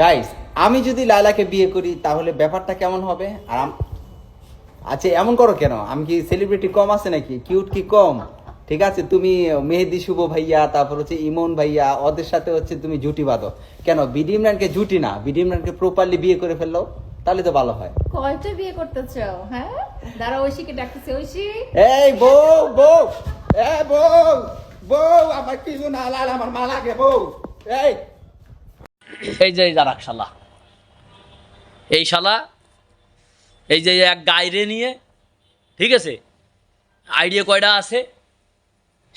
Guys আমি যদি লাইলাকে বিয়ে করি তাহলে ব্যাপারটা কেমন হবে? আর আচ্ছা এমন করো কেন? আমি কি সেলিব্রিটি কম আছে নাকি? কিউট কি কম? ঠিক আছে তুমি মেহেদি শুভ ভাইয়া তারপর হচ্ছে ইমন ভাইয়া ওদের সাথে হচ্ছে তুমি জুটি বাঁধো। কেন? বিডি ইমরানকে জুটি না। বিডি ইমরানকে প্রপারলি বিয়ে করে ফেলল তাহলে তো ভালো হয়। কয়টা বিয়ে করতে চাও হ্যাঁ? দাঁড়া ঐশীকে ডাকতেছে ঐশী। এই বউ বউ এ বউ বউ আমার কিছু না লাল আমার মা লাগে বউ। এই এই যে যারা শালা। এই শালা, এই যে এক গাইরে নিয়ে, ঠিক আছে? আইডিয়া কয়টা আছে?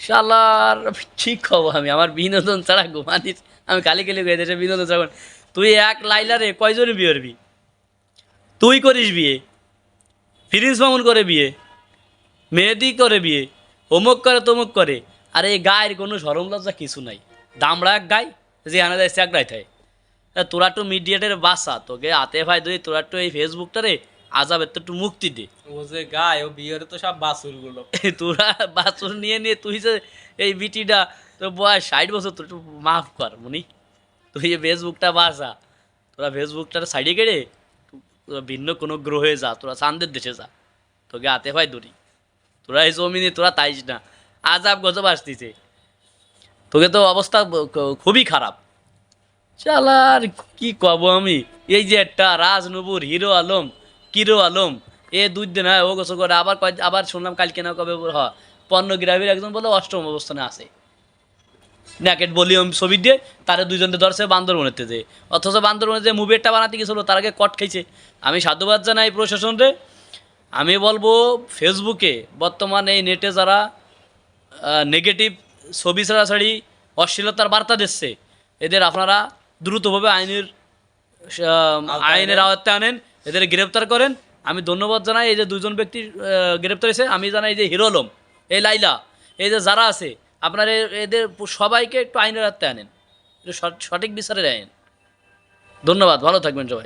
শালার ঠিক হব আমি? আমার বিনোদন ছাড়া ঘুমানিস আমি কালি কালি গিয়ে দেশে বিনোদন ছাড়া তুই এক লাইলারে কয়জনে বিয়ে করবি? তুই করিস বিয়ে, ফিরিজ মামুন করে বিয়ে, মেহেদি করে বিয়ে, অমুক করে তমুক করে। আর এই গায়ের কোনো সরম লজ্জা কিছু নাই। দামড়া এক গাই, যে আনা যায় সে এক গাই থাকে। তোরা একটু মিডিয়াটের বাসা তোকে আতে ভাই যদি তোরা একটু এই ফেসবুকটারে আজাবের তো একটু মুক্তি দে। ও যে গায় ও বিয়ের তো সব বাসুরগুলো তোরা বাছুর নিয়ে নিয়ে তুই যে এই বিটিটা তোর বয়স ষাট বছর তোর একটু মাফ কর মনি। তুই এই ফেসবুকটা বাসা তোরা ফেসবুকটার সাইডে কেড়ে ভিন্ন কোনো গ্রহে যা তোরা চান্দের দেশে যা তোকে হাতে ভাই দড়ি তোরা এই জমিনে তোরা তাইস না। আজাব গজব আসতিছে। তোকে তো অবস্থা খুবই খারাপ। চালার কি কব আমি? এই যে একটা রাজনবুর হিরো আলম, কিরো আলম, এ দুই দিন হয় ও গোসল করে আবার আবার শুনলাম কালকে না কবে হ পর্নোগ্রাফির একজন বলে অষ্টম অবস্থানে আছে। ন্যাকেট ভলিউম ছবি দিয়ে, তারা দুইজনকে ধরছে বান্দরবনেতে যে। অথচ বান্দরবনে যে মুভি একটা বানাতে গেছিল, তার আগে কট খাইছে। আমি সাধুবাদ জানাই প্রশাসনরে। আমি বলব, ফেসবুকে বর্তমানে এই নেটে যারা নেগেটিভ ছবি ছাড়াছাড়ি, অশ্লীলতার বার্তা দিচ্ছে, এদের আপনারা দ্রুতভাবে আইনের আইনের আওয়াতে আনেন এদের গ্রেপ্তার করেন। আমি ধন্যবাদ জানাই এই যে দুজন ব্যক্তি গ্রেপ্তার হয়েছে। আমি জানাই এই যে হিরো আলম এই লাইলা এই যে যারা আছে আপনার এদের সবাইকে একটু আইনের আওয়াতে আনেন। সঠিক বিচারে আইন। ধন্যবাদ ভালো থাকবেন সবাই।